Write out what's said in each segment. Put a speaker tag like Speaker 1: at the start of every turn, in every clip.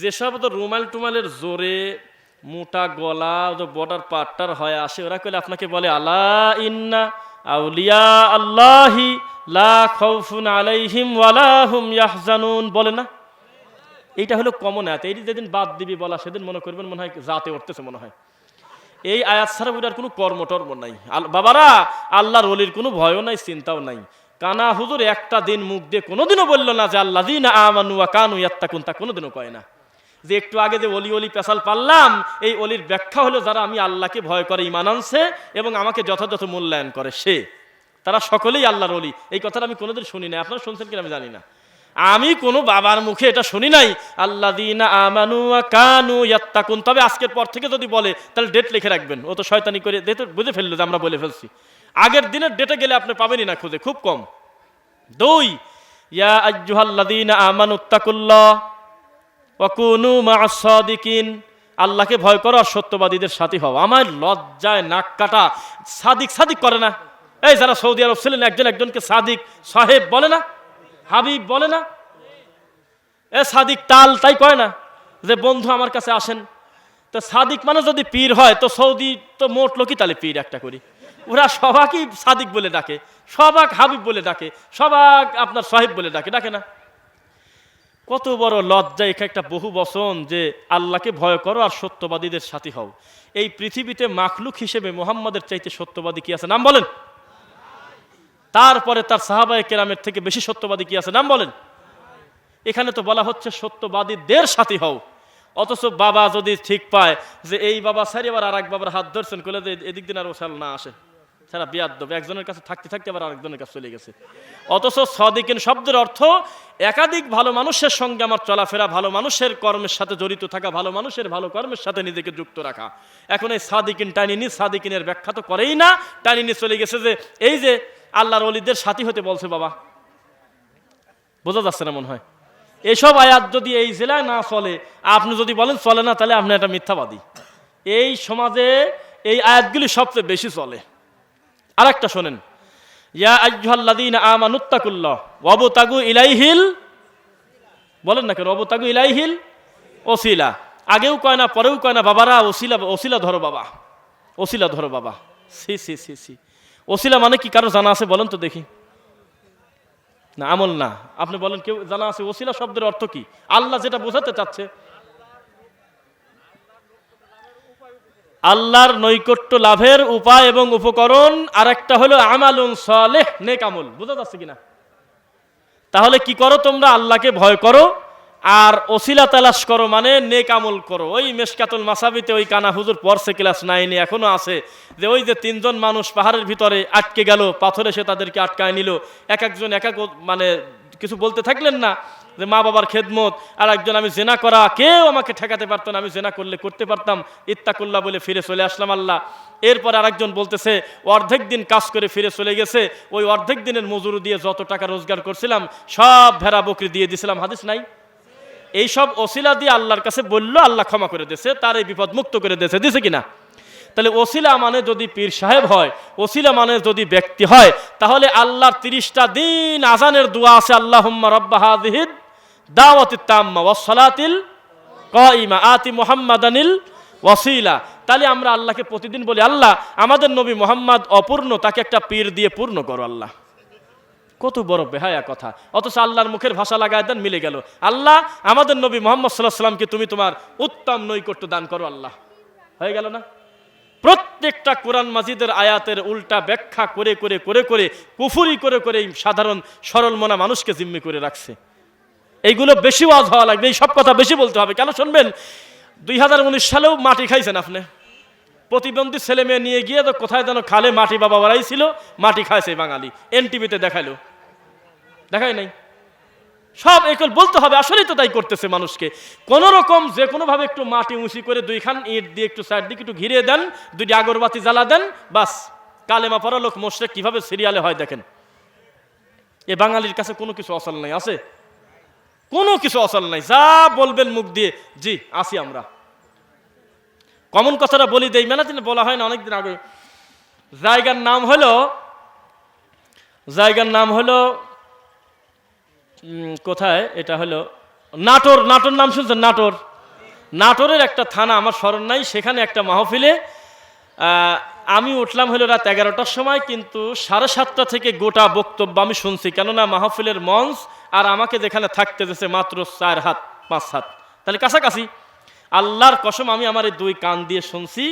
Speaker 1: যেসব তো রুমাল টুমালের জোরে মোটা গলা বর্ডার পাট্টার হয় আসে, ওরা কইলে আপনাকে বলে, আলা ইন্না আউলিয়া আল্লাহি লা খাউফুন আলাইহিম ওয়ালা হুম ইয়াহজানুন। বলে না? এইটা হলো কমন আয়াত। এই যেদিন বাদ দিবি বলা, সেদিন মনে করবেন মনে হয় জাতে উঠতেছে মনে হয়। এই আয়াত ছাড়া বুঝার কোনো কর্মটর্ম নাই। বাবারা, আল্লাহর অলির কোনো ভয়ও নাই, চিন্তাও নাই। কানা হুজুর একটা দিন মুখ দিয়ে কোনোদিনও বলল না যে আল্লাহ দিন আমানু কানু ইয়াত্তাকুন তা কোনোদিনও কয় না। যে একটু আগে যে অলি অলি পেশাল পারলাম, এই অলির ব্যাখ্যা হলো যারা আমি আল্লাহকে ভয় করে, ইমান আনছে এবং আমাকে যথাযথ মূল্যায়ন করে, সে। তারা সকলেই আল্লাহর অলি। এই কথাটা আমি কোনোদিন শুনি না আপনারা শুনছেন কিনা আমি জানি না। আমি কোনো বাবার মুখে এটা শুনি নাই। আল্লাহ দিনা আমানু কানু তবে আজকের পর থেকে যদি বলে, তাহলে ডেট লিখে রাখবেন। ও তো শয়তানি করে দেখতে বুঝে ফেলল যে আমরা বলে ফেলছি। আগের দিনের ডেটে গেলে আপনি পাবেনই না খুঁজে, খুব কম। দুই, ইয়া আজ্জুহাল্লাদিনা আমানুত্তাকুল্লাহ ওয়াকুনু মাসাদিকিন আল্লাহকে ভয় করো আর সত্যবাদীদের সাথী হও। আমার লজ্জায় নাক কাটা সাদিক সাদিক করে না। এই যারা সৌদি আরব ছিলেন, একজন একজনকে সাদিক সাহেব বলে না, হাবিব বলে না। এ সাদিক টাল তাই কয় না যে, বন্ধু আমার কাছে আসেন। তো সাদিক মানে যদি পীর হয়, তো সৌদি তো মোট লোকই তাহলে পীর একটা করি। ওরা সবাকই সাদিক বলে ডাকে, সবাক হাবিব বলে ডাকে, সবাক আপনার সাহেব বলে ডাকে ডাকে না। কত বড় লজ্জা এখানে একটা বহু বচন যে আল্লাহকে ভয় করো আর সত্যবাদীদের সাথী হও। এই পৃথিবীতে মাখলুক হিসেবে মোহাম্মদের চাইতে সত্যবাদী কি আছে? নাম বলেন। তারপরে তার সাহাবায়ে কেরামের থেকে বেশি সত্যবাদী কি আছে? নাম বলেন। এখানে তো বলা হচ্ছে সত্যবাদীদের সাথী হও। অথচ বাবা যদি ঠিক পায় যে এই বাবা সারি আবার আর এক বাবার হাত ধরছেন করলে এদিক দিন আর ওসাল না আসে। সারা বিয়াদ দেবে একজনের কাছে থাকতে থাকতে আবার আরেকজনের কাছে চলে গেছে। অথচ সদিকিন শব্দের অর্থ, একাধিক ভালো মানুষের সঙ্গে আমার চলাফেরা, ভালো মানুষের কর্মের সাথে জড়িত থাকা, ভালো মানুষের ভালো কর্মের সাথে নিজেকে যুক্ত রাখা। এখন এই সাদিকিন টানিনি সাদিকিনের ব্যাখ্যা তো করেই না টানিনি চলে গেছে যে, এই যে আল্লাহর অলিদের সাথী হতে বলছে বাবা। বোঝা যাচ্ছে না মনে হয়? এসব আয়াত যদি এই জেলায় না চলে, আপনি যদি বলেন চলে না, তাহলে আপনি একটা মিথ্যাবাদী। এই সমাজে এই আয়াতগুলি সবচেয়ে বেশি চলে। আর একটা শোনেন। ইয়া আজ্জুহাল্লাদিন আমানুত্তাকুল্লাহ, ওয়াবতাগু ইলাইহিল, বলেন না কেন? অবতাগু ইলাইহিল ওসিলা। আগেও কয় না, পরেও কয় না, বাবারা, ওসিলা ওসিলা ধরো বাবা। ওসিলা ধরো বাবা। সি সি সি সি। ওসিলা মানে কি কারও জানা আছে বলেন তো দেখি। না, আমল না। আপনি বলেন কেউ জানা আছে? ওসিলা শব্দের অর্থ কি? আল্লাহ যেটা বোঝাতে চাচ্ছে আল্লাহর নৈকট্য লাভের উপায় এবং উপকরণ আর একটা হলো আমালুন সালেহ, নেক আমল। বোঝা যাচ্ছে কিনা? তাহলে কি করো তোমরা? আল্লাহকে ভয় করো আর ওসিলা তালাশ করো মানে নেক আমল করো। ওই মেশকাতুল মাসাবিতে ওই কানা হুজুর পড়ছে, ক্লাস নাইনে, এখনও আছে। যে ওই যে তিনজন মানুষ পাহাড়ের ভিতরে আটকে গেল, পাথরে এসে তাদেরকে আটকায় নিল। এক একজন এক এক মানে কিছু বলতে থাকলেন না। যে মা বাবার খেদমত আর একজন আমি জেনা করা, কেউ আমাকে ঠেকাতে পারতো না, আমি জেনা করলে করতে পারতাম। ইত্তাকুল্লাহ বলে ফিরে চলে আসলাম আল্লাহ। এরপর আরেকজন বলতেছে, অর্ধেক দিন কাজ করে ফিরে চলে গেছে, ওই অর্ধেক দিনের মজুরি দিয়ে যত টাকা রোজগার করছিলাম, সব ভেড়া বকরি দিয়ে দিছিলাম। হাদিস নাই? এইসব ওসিলা দিয়ে আল্লাহর কাছে বলল, আল্লাহ ক্ষমা করে দিয়েছে, তার এই বিপদ মুক্ত করে দিয়েছে। দিছে কিনা? তাহলে ওসিলা মানে যদি পীর সাহেব হয়, ওসিলা মানে যদি ব্যক্তি হয়, তাহলে আল্লাহর তিরিশটা দিন আজানের দোয়া আছে আল্লাহ রব্বা দাওয়াতির তাম্মা আতি তাহলে আমরা আল্লাহকে প্রতিদিন বলি, আল্লাহ, আমাদের নবী মোহাম্মদ অপূর্ণ, তাকে একটা পীর দিয়ে পূর্ণ করো আল্লাহ। কত বড় বেহায়া কথা। অথচ আল্লাহর মুখের ভাষা দেন, মিলে গেল। আল্লাহ, আমাদের নবী মোহাম্মদ সাল্লাহ তুমি তোমার উত্তম নৈকট্য দান করো আল্লাহ। হয়ে গেল না? প্রত্যেকটা কোরআন মাজিদের আয়াতের উল্টা ব্যাখ্যা করে করে করে করে, কুফুরি করে করে সাধারণ সরল মনা মানুষকে জিম্মি করে রাখছে। এইগুলো বেশি ওয়াজ হওয়া লাগবে, এই সব কথা বেশি বলতে হবে। কেন শুনবেন? দুই হাজার উনিশ সালেও মাটি খাইছেন আপনি। প্রতিবন্ধী ছেলে মেয়ে নিয়ে গিয়ে তো কোথায় যেন খালে মাটি বাবা বাড়াইছিল মাটি খাইছে বাঙালি। এনটিভিতে দেখাইলো। দেখাই নাই? সব এগুলো বলতে হবে, আসলেই তো তাই করতেছে মানুষকে। কোন রকম যে কোনোভাবে একটু মাটি উঁচি করে দুইখান ইট দিয়ে একটু সাইড দিকে একটু ঘিরে দেন, দুইটি আগরবাতি জ্বালা দেন, বাস। কালেমা পড়া লোক মোশরেক কীভাবে সিরিয়ালে হয় দেখেন। এ বাঙালির কাছে কোনো কিছু অসল নাই, আছে? কোনো কিছু অচল নাই। যা বলবেন মুখ দিয়ে। জি, আসি আমরা। কমন কথাটা বলি দেই। মেলা দিনে বলা হয় না, অনেকদিন আগে। জায়গার নাম হলো, জায়গার নাম হলো কোথায়? এটা হলো নাটোর। নাটোর নাম শুনছেন? নাটোর। নাটোরের একটা থানা, আমার স্মরণ নাই। সেখানে একটা মাহফিলে আমি উঠলাম হলো রাত এগারোটার সময়, কিন্তু সাড়ে সাতটা থেকে গোটা বক্তব্য আমি শুনছি। কেননা মাহফিলের মঞ্চ আর আমাকে যেখানে থাকতে দিয়েছে মাত্র চার হাত, পাঁচ হাত। তাহলে কাছাকাছি। আল্লাহর কসম, আমি আমার এই দুই কান দিয়ে শুনছি।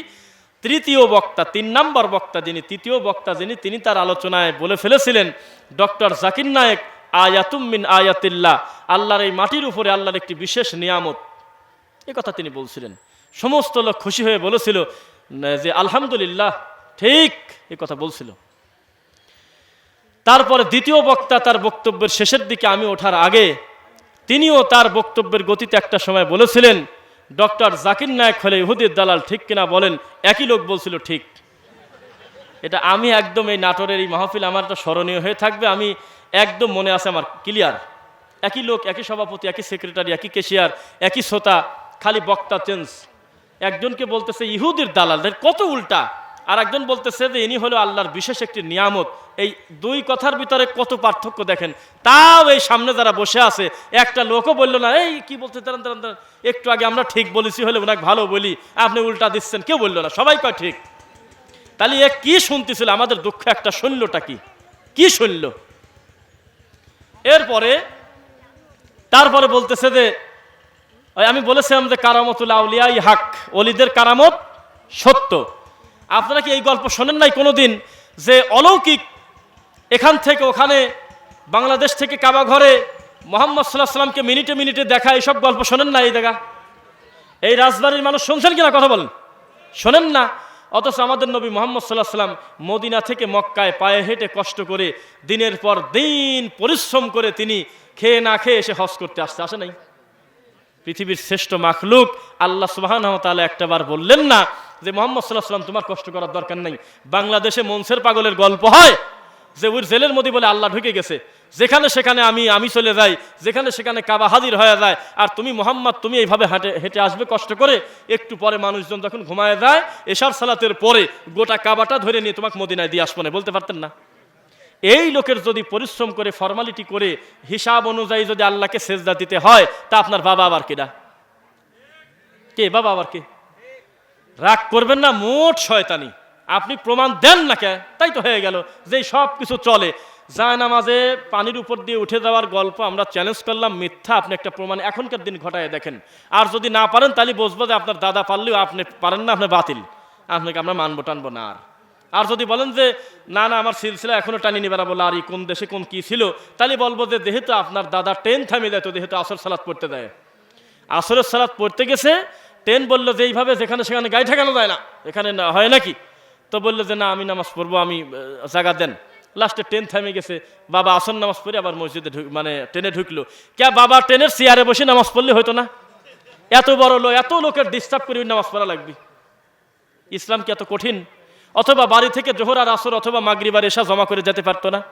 Speaker 1: তৃতীয় বক্তা, তিন নম্বর বক্তা যিনি, তৃতীয় বক্তা যিনি, তিনি তার আলোচনায় বলে ফেলেছিলেন, ডক্টর জাকির নায়েক, আয়াতুম আয়াতিল্লা আল্লাহর এই মাটির উপরে আল্লাহর একটি বিশেষ নিয়ামত। এ কথা তিনি বলছিলেন। সমস্ত লোক খুশি হয়ে বলেছিল যে আলহামদুলিল্লাহ, ঠিক এ কথা বলছিল। তারপরে দ্বিতীয় বক্তা তার বক্তব্যের শেষের দিকে আমি ওঠার আগে তিনিও তার বক্তব্যের গতিতে একটা সময় বলেছিলেন, ডক্টর জাকির নায়ক হলে ইহুদির দালাল ঠিক কিনা বলেন, একই লোক বলছিল ঠিক। এটা আমি একদম এই নাটোরের এই মাহফিল আমার একটা স্মরণীয় হয়ে থাকবে, আমি একদম মনে আছে আমার ক্লিয়ার। একই লোক, একই সভাপতি, একই সেক্রেটারি, একই কেশিয়ার একই শ্রোতা, খালি বক্তা চেঞ্জ। একজনকে বলতেছে, ইহুদির দালালদের কত উল্টা। আর একজন বলতেছে যে, ইনি হলো আল্লাহর বিশেষ একটি নিয়ামত। এই দুই কথার ভিতরে কত পার্থক্য দেখেন। তাও এই সামনে যারা বসে আছে, একটা লোকও বলল না, এই, কি বলতে একটু আগে আমরা ঠিক বলেছি হলে ওনাকে ভালো বলি। আপনি উল্টা দিচ্ছেন। কেউ বলল না, সবাই কয়, ঠিক। তাহলে এ কি শুনতেছিল? আমাদের দুঃখ একটা শুনলটা কি? কি শুনল? এরপরে, তারপরে বলতেছে যে আমি বলেছিলাম যে কারামতুল আউলিয়াই হাক অলিদের কারামত সত্য। আপনারা কি এই গল্প শোনেন নাই কোনোদিন যে অলৌকিক এখান থেকে ওখানে বাংলাদেশ থেকে কাবা ঘরে মোহাম্মদ সাল্লাহ সাল্লামকে মিনিটে মিনিটে দেখা, এইসব গল্প শোনেন না এই দেখা এই রাজবাড়ির মানুষ শুনছেন কিনা কথা বলেন? শোনেন না। অথচ আমাদের নবী মোহাম্মদ সাল্লাহ সাল্লাম মদিনা থেকে মক্কায় পায়ে হেঁটে কষ্ট করে দিনের পর দিন পরিশ্রম করে তিনি খেয়ে না খেয়ে এসে হজ করতে আসতে আসে নাই? পৃথিবীর শ্রেষ্ঠ মাখলুক, আল্লাহ সুবাহান তাহলে একটা বার বললেন না যে মোহাম্মদ সাল্লাহ সাল্লাম তোমার কষ্ট করার দরকার নেই। বাংলাদেশে মনসের পাগলের গল্প হয় যে ওই জেলের মধ্যে বলে আল্লাহ ঢুকে গেছে। যেখানে সেখানে আমি আমি চলে যাই, যেখানে সেখানে কাবা হাজির হয়ে যায়। আর তুমি মোহাম্মদ, তুমি এইভাবে হাঁটে, হেঁটে আসবে কষ্ট করে? একটু পরে মানুষজন যখন ঘুমায় যায়, এশার সালাতের পরে গোটা কাবাটা ধরে নিয়ে তোমাকে মদিনায় দিয়ে আসব না, বলতে পারতেন না? এই লোকের যদি পরিশ্রম করে ফর্মালিটি করে, হিসাব অনুযায়ী যদি আল্লাহকে সেজদা দিতে হয়, তা আপনার বাবা আবার কেডা কে, বাবা আবার কে? রাগ করবেন না, মোট শয়তানি। আপনি প্রমাণ দেন না কে? তাই তো হয়ে গেল যে সব কিছু চলে। যায় নামাজে পানির উপর দিয়ে উঠে যাওয়ার গল্প আমরা চ্যালেঞ্জ করলাম, মিথ্যা আপনি একটা প্রমাণ এখনকার দিন ঘটায় দেখেন। আর যদি না পারেন, তাহলে বসবো যে আপনার দাদা পারলেও আপনি পারেন না, আপনি বাতিল। আপনাকে আমরা মানবো, টানবো না আর। আর যদি বলেন যে, না না, আমার সিলসিলা এখনও টানি নিবে না বলে আর কোন দেশে কোন কি ছিল? তাহলে বলব যে, যেহেতু আপনার দাদা ট্রেন থামিয়ে দেয়, তো যেহেতু আসর সালাদ পড়তে দেয়। আসরের সালাদ পড়তে গেছে ট্রেন বলল যে, এইভাবে যেখানে সেখানে গাড়ি ঠেকানো যায় না। এখানে না, হয় নাকি? তো বলল যে, না, আমি নামাজ পড়ব, আমি জায়গা দেন। লাস্টে ট্রেন থামে গেছে, বাবা আসন নামাজ পড়ে আবার মসজিদে ঢুক মানে ট্রেনে ঢুকলো। কে বাবা ট্রেনের চেয়ারে বসে নামাজ পড়লে হয়তো না? এত বড় লোক, এত লোকের ডিস্টার্ব করে নামাজ পড়া লাগবে। ইসলাম কি এত কঠিন? অথবা বাড়ি থেকে জোহর আর আসর অথবা মাগরিবার এসা জমা করে যেতে পারতো না।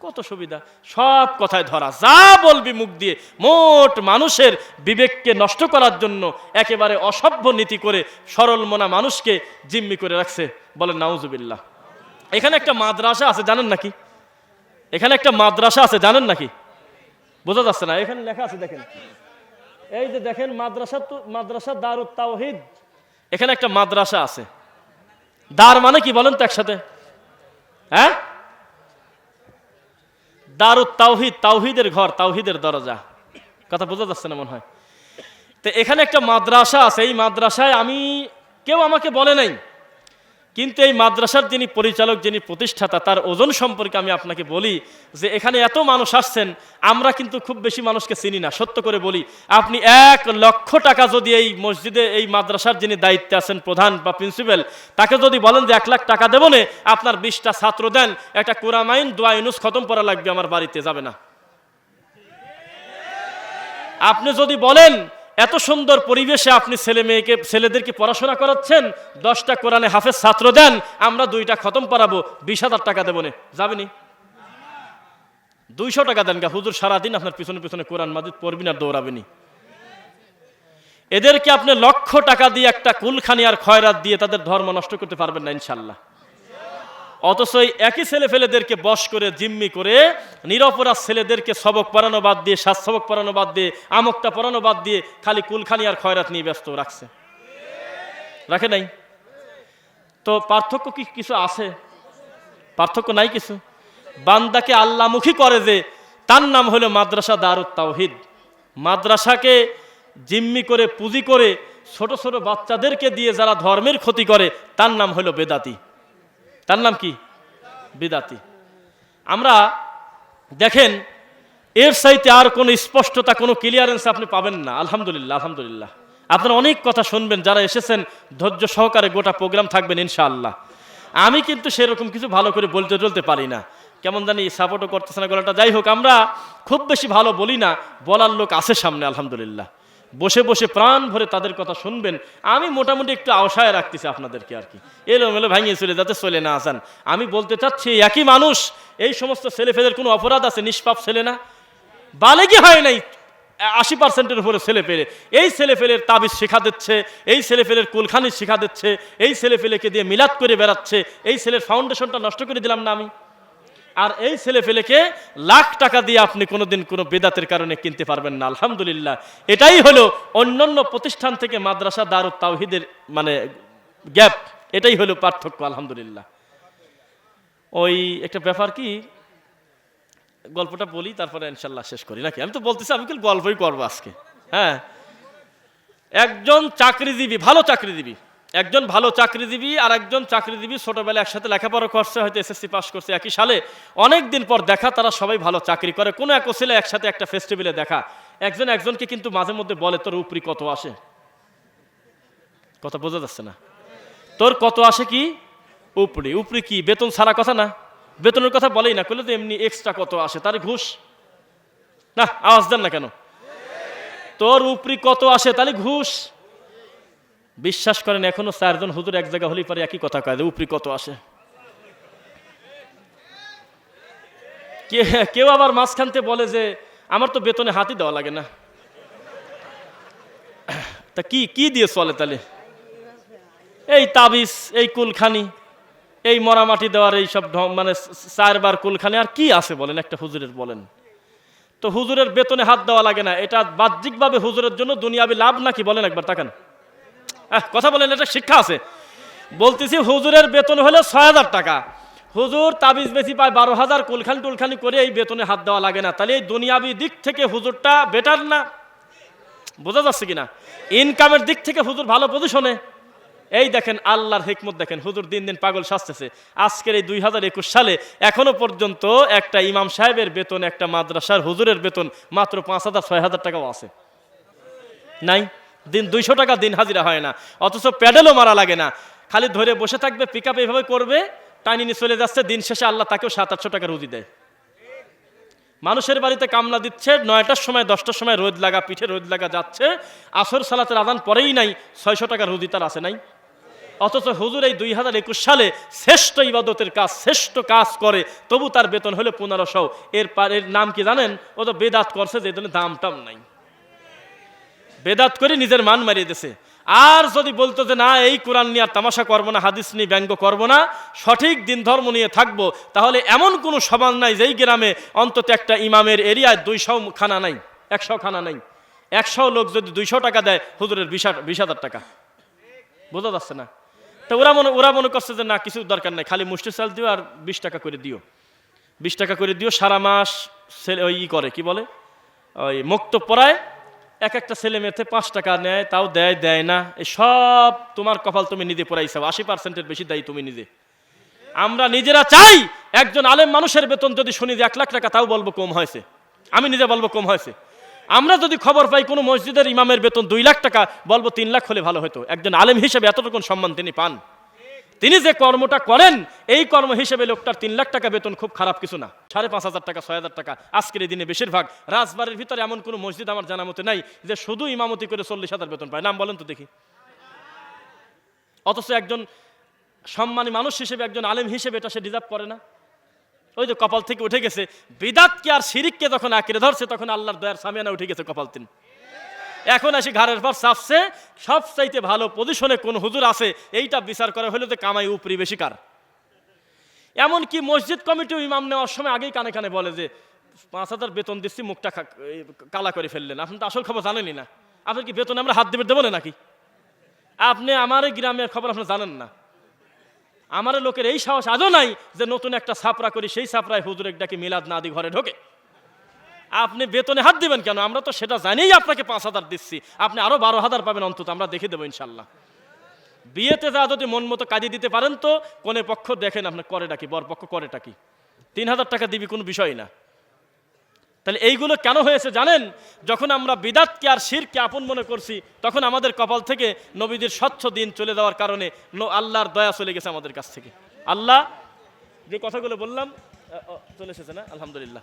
Speaker 1: কত সুবিধা। সব কথায় ধরা। যা বলবি মুখ দিয়ে, মোট মানুষের বিবেককে নষ্ট করার জন্য একেবারে অসভ্য নীতি করে সরল মনা মানুষকে জিম্মি করে রাখছে। বলেন নাউজুবিল্লাহ। এখানে একটা মাদ্রাসা আছে, জানেন নাকি? এখানে একটা মাদ্রাসা আছে, জানেন নাকি? বোঝা যাচ্ছে না। এখানে লেখা আছে, দেখেন। এই যে দেখেন, মাদ্রাসা তো মাদ্রাসা দারুত তাওহিদ। এখানে একটা মাদ্রাসা আছে। দার মানে কি বলেন তো একসাথে? হ্যাঁ? দারু তাওহিদ, তাওহিদের ঘর, তাওহিদের দরজা। কথা বোঝা যাচ্ছে না মনে হয়? তো এখানে একটা মাদ্রাসা আছে, এই মাদ্রাসায় আমি, কেউ আমাকে বলে নাই কিন্তু এই মাদ্রাসার যিনি পরিচালক, যিনি প্রতিষ্ঠাতা, তার ওজন সম্পর্কে আমি আপনাকে বলি যে এখানে এত মানুষ আসছেন, আমরা কিন্তু খুব বেশি মানুষকে চিনি না। সত্য করে বলি, আপনি এক লক্ষ টাকা যদি এই মসজিদে, এই মাদ্রাসার যিনি দায়িত্বে আছেন প্রধান বা প্রিন্সিপাল, তাকে যদি বলেন যে এক লাখ টাকা দেবো নে, আপনার বিশটা ছাত্র দেন, একটা কোরআমাইন দোয়া ইউনুস খতম করা লাগবে, আমার বাড়িতে যাবে না। আপনি যদি বলেন এত সুন্দর পরিবেশে আপনি ছেলে মেয়েকে, ছেলেদেরকে পড়াশোনা করাচ্ছেন, দশটা কোরআনে হাফেজ ছাত্র দেন, আমরা দুইটা খতম পড়াবো বিশ হাজার টাকা দেবো নে। যাবেনি দুইশো টাকা দেন গা, হুজুর সারাদিন আপনার পিছনে পিছনে কোরআন মাজিদ পড়বিন আর দৌড়াবেনি এদেরকে আপনি লক্ষ টাকা দিয়ে একটা কুলখানি আর খয়রাত দিয়ে তাদের ধর্ম নষ্ট করতে পারবেন না, ইনশাল্লাহ। অথচ এই একই ছেলে ফেলেদেরকে বশ করে, জিম্মি করে, নিরপরাধ ছেলেদেরকে সবক পড়ানো বাদ দিয়ে সাত সবক পড়ানো বাদ দিয়ে, আমকটা পড়ানো বাদ দিয়ে খালি কুলখানি আর খয়রাত নিয়ে ব্যস্ত রাখছে। রাখে নাই? তো পার্থক্য কি কিছু আছে? পার্থক্য নাই কিছু? বান্দাকে আল্লামুখী করে যে, তার নাম হলো মাদ্রাসা দারুত তাওহিদ। মাদ্রাসাকে জিম্মি করে, পুঁজি করে, ছোট ছোট বাচ্চাদেরকে দিয়ে যারা ধর্মের ক্ষতি করে, তার নাম হলো বেদাতি। তার নাম কি? বেদাতি। আমরা দেখেন, এর সাইতে আর কোনো স্পষ্টতা, কোনো ক্লিয়ারেন্স আপনি পাবেন না। আলহামদুলিল্লাহ আলহামদুলিল্লাহ। আপনারা অনেক কথা শুনবেন, যারা এসেছেন, ধৈর্য সহকারে গোটা প্রোগ্রাম থাকবেন, ইনশাআল্লাহ। আমি কিন্তু সেরকম কিছু ভালো করে বলতে চলতে পারি না। কেমন জানি সাপোর্টও করতেছে না গলাটা। যাই হোক, আমরা খুব বেশি ভালো বলি না, বলার লোক আছে সামনে, আলহামদুলিল্লাহ। বসে বসে প্রাণ ভরে তাদের কথা শুনবেন। আমি মোটামুটি একটু আশায় রাখতেছি আপনাদেরকে আর কি। এলোমেলো ভাঙিয়ে চলে যাতে চলে না আসেন আমি বলতে চাচ্ছি, একই মানুষ, এই সমস্ত ছেলেফেদের কোনো অপরাধ আছে? নিষ্পাপ ছেলে না? বালেগি হয় নাই আশি পার্সেন্টের উপরে ছেলে পেলে এই ছেলে ফেলের তাবিজ শেখা দিচ্ছে, এই ছেলে ফেলের কুলখানি শেখা দিচ্ছে, এই ছেলে ফেলেকে দিয়ে মিলাদ করে বেড়াচ্ছে, এই ছেলের ফাউন্ডেশনটা নষ্ট করে দিলাম না আমি? আর এই ছেলে ফেলেকে লাখ টাকা দিয়ে আপনি কোনোদিন কোনো বেদাতের কারণে কিনতে পারবেন না, আলহামদুলিল্লাহ। এটাই হলো অন্যান্য প্রতিষ্ঠান থেকে মাদ্রাসা দারুত তাওহিদের মানে গ্যাপ, এটাই হলো পার্থক্য, আলহামদুলিল্লাহ। ওই একটা ব্যাপার কি, গল্পটা বলি, তারপরে ইনশাল্লাহ শেষ করি, নাকি? আমি তো বলতেছি, আমি গল্পই করব আজকে হ্যাঁ? একজন চাকরিজীবী, ভালো চাকরিজীবী একজন ভালো চাকরিজীবী আর একজন চাকরিজীবী ছোটবেলায় একসাথে লেখাপড়া করছে, হয়তো এসএসসি পাস করছে, একই সালে। অনেক দিন পর দেখা, তারা সবাই ভালো চাকরি করে। কোনো এক ছেলে একসাথে একটা ফেস্টিভ্যালে দেখা। একজন একজনকে কিন্তু মাঝে মধ্যে বলে, তোর উপরি কত আসে? কথা বোঝা যাচ্ছে না। তোর কত আসে কি? উপরি। উপরি কি? বেতন ছাড়া কথা না। বেতনের কথা বলেই না। করলে তো এমনি এক্সট্রা কত আসে? তার ঘুষ। না, আওয়াজ দেন না কেন? তোর উপরি কত আসে? তাহলে ঘুষ। বিশ্বাস করেন, এখনও চারজন হুজুর এক জায়গা হলেই পারে একই কথা কয় উপরি কত আসে। কেউ আবার মাঝখানতে বলে যে, আমার তো বেতনে হাতই দেওয়া লাগে না। তা কি কি দিয়ে চলে তাহলে? এই তাবিজ, এই কুলখানি, এই মরামাটি দেওয়ার এই সব মানে চারবার কুলখানি, আর কি আছে বলেন, একটা হুজুরের বলেন। তো হুজুরের বেতনে হাত দেওয়া লাগে না, এটা বাহ্যিকভাবে হুজুরের জন্য দুনিয়াবি লাভ নাকি বলেন একবার তাকান। কথা বলেন, এটা শিক্ষা আছে। বলতেছি হুজুরের বেতন হলো ছয় হাজার টাকা। হুজুর তাবিজ বেশি পায় বারো হাজার, কুলখানি টুলখানি করে এই বেতনে হাত দেওয়া লাগে না। তাহলে এই দুনিয়াবি দিক থেকে হুজুরটা বেটার না? বোঝা যাচ্ছে কিনা? ইনকামের দিক থেকে হুজুর ভালো পজিশনে এই দেখেন, আল্লাহর হিকমত দেখেন, হুজুর দিন দিন পাগল সাজতেছে। আজকের এই দুই হাজার একুশ সালে এখনও পর্যন্ত একটা ইমাম সাহেবের বেতন, একটা মাদ্রাসার হুজুরের বেতন মাত্র পাঁচ হাজার, ছয় হাজার টাকাও আছে। নাই? দিন দুইশো টাকা দিন হাজিরা হয় না। অথচ প্যাডেলও মারা লাগে না। খালি ধরে বসে থাকবে পিক আপ এইভাবে করবে টানি নিয়ে চলে যাচ্ছে, দিন শেষে আল্লাহ তাকেও সাত আটশো টাকা রুজি দেয়। মানুষের বাড়িতে কামলা দিচ্ছে, নয়টার সময়, দশটার সময় রোদ লাগা, পিঠে রোদ লাগা যাচ্ছে, আসর সালাতের আদান পরেই নাই, ছয়শো টাকা রুজি তার আছে নাই। অথচ হুজুর এই দুই হাজার একুশ সালে শ্রেষ্ঠ ইবাদতের কাজ, শ্রেষ্ঠ কাজ করে, তবু তার বেতন হলো পনেরোশো। এর পর এর নাম কি জানেন? ও তো বেদাত করছে, যে দাম টাম নাই। বেদাত করে নিজের মান মারিয়ে দিছে। আর যদি বলতো যে, না, এই কোরআন নিয়ে আর তামাশা করব না, হাদিস নিয়ে ব্যঙ্গ করব না, সঠিক দিন ধর্ম নিয়ে থাকব, তাহলে এমন কোনো সমাজ নাই যেই গ্রামে অন্তত একটা ইমামের এরিয়ায় দুইশো খানা নাই, একশো খানা নাই। একশো লোক যদি দুইশো টাকা দেয়, হুজুরের বিশ বিশ হাজার টাকা। বোঝা যাচ্ছে না? তো ওরা মনে ওরা মনে করছে যে, না, কিছু দরকার নাই, খালি মুষ্টি চাল দিও আর বিশ টাকা করে দিও। বিশ টাকা করে দিও, সারা মাস ছেলে ওই ই করে, কি বলে? ওই মুক্ত পড়ায় এক একটা ছেলে মেয়েতে পাঁচ টাকা নেয়, তাও দেয় দেয় না। এই সব তোমার কপাল তুমি নিজে পড়াইছাও আশি পার্সেন্টের বেশি দায়ী তুমি নিজে। আমরা নিজেরা চাই একজন আলেম মানুষের বেতন যদি শুনি যে এক লাখ টাকা, তাও বলব কম হয়েছে। আমি নিজে বলব কম হয়েছে। আমরা যদি খবর পাই কোনো মসজিদের ইমামের বেতন দুই লাখ টাকা, বলব তিন লাখ হলে ভালো হতো। একজন আলেম হিসেবে এতটুকু সম্মান তিনি পান। তিনি যে কর্মটা করেন, এই কর্ম হিসেবে লোকটার তিন লাখ টাকা বেতন খুব খারাপ কিছু না। সাড়ে পাঁচ হাজার টাকা, ছয় হাজার টাকা আজকের এই দিনে বেশিরভাগ। রাজবাড়ির ভিতরে এমন কোনো মসজিদ আমার জানা মতে নাই যে শুধু ইমামতি করে চল্লিশ হাজার বেতন পায়। নাম বলেন তো দেখি। অথচ একজন সম্মানী মানুষ হিসেবে, একজন আলেম হিসেবে এটা সে ডিজার্ভ করে না। ওই যে কপাল থেকে উঠে গেছে, বিদাতকে আর শিরিককে যখন আঁকড়ে ধরছে, তখন আল্লাহর দয়ার সামিয়ানা উঠে গেছে কপাল তিন। এখন আসি ঘাড়ের পর চাপছে সব চাইতে ভালো পজিশনে কোন হুজুর আছে, এইটা বিচার করা হলে তো কামাই উপরি বেশি কার এমনকি মসজিদ কমিটিও ইমাম নেওয়ার সময় আগেই কানে কানে বলে যে, পাঁচ হাজার বেতন দিচ্ছি, মুখটা কালা করে ফেললেন। আপনি তো আসল খবর জানেনই না। আপনার কি বেতন আমরা হাত দেবে দেবো নাকি? আপনি আমার গ্রামের খবর আপনি জানেন না। আমার লোকের এই সাহস আজও নাই যে নতুন একটা ছাপরা করি, সেই ছাপরায় হুজুর ডাকে মিলাদ না দি ঘরে ঢোকে। আপনি বেতনে হাত দিবেন কেন? আমরা তো সেটা জানিই আপনাকে পাঁচ হাজার দিচ্ছি। আপনি আরও বারো হাজার পাবেন অন্তত, আমরা দেখে দেবো ইনশাল্লাহ। বিয়েতে যা যদি মন মতো কাজে দিতে পারেন তো, কোনে পক্ষ দেখেন আপনার করেটা কি, বর পক্ষ করেটা কি? তিন হাজার টাকা দিবি কোনো বিষয় না। তাহলে এইগুলো কেন হয়েছে জানেন? যখন আমরা বিদাতকে আর শিরকে আপন মনে করছি, তখন আমাদের কপাল থেকে নবীদের স্বচ্ছ দিন চলে যাওয়ার কারণে আল্লাহর দয়া চলে গেছে আমাদের কাছ থেকে। আল্লাহ, যে কথাগুলো বললাম চলে এসেছে না? আলহামদুলিল্লাহ।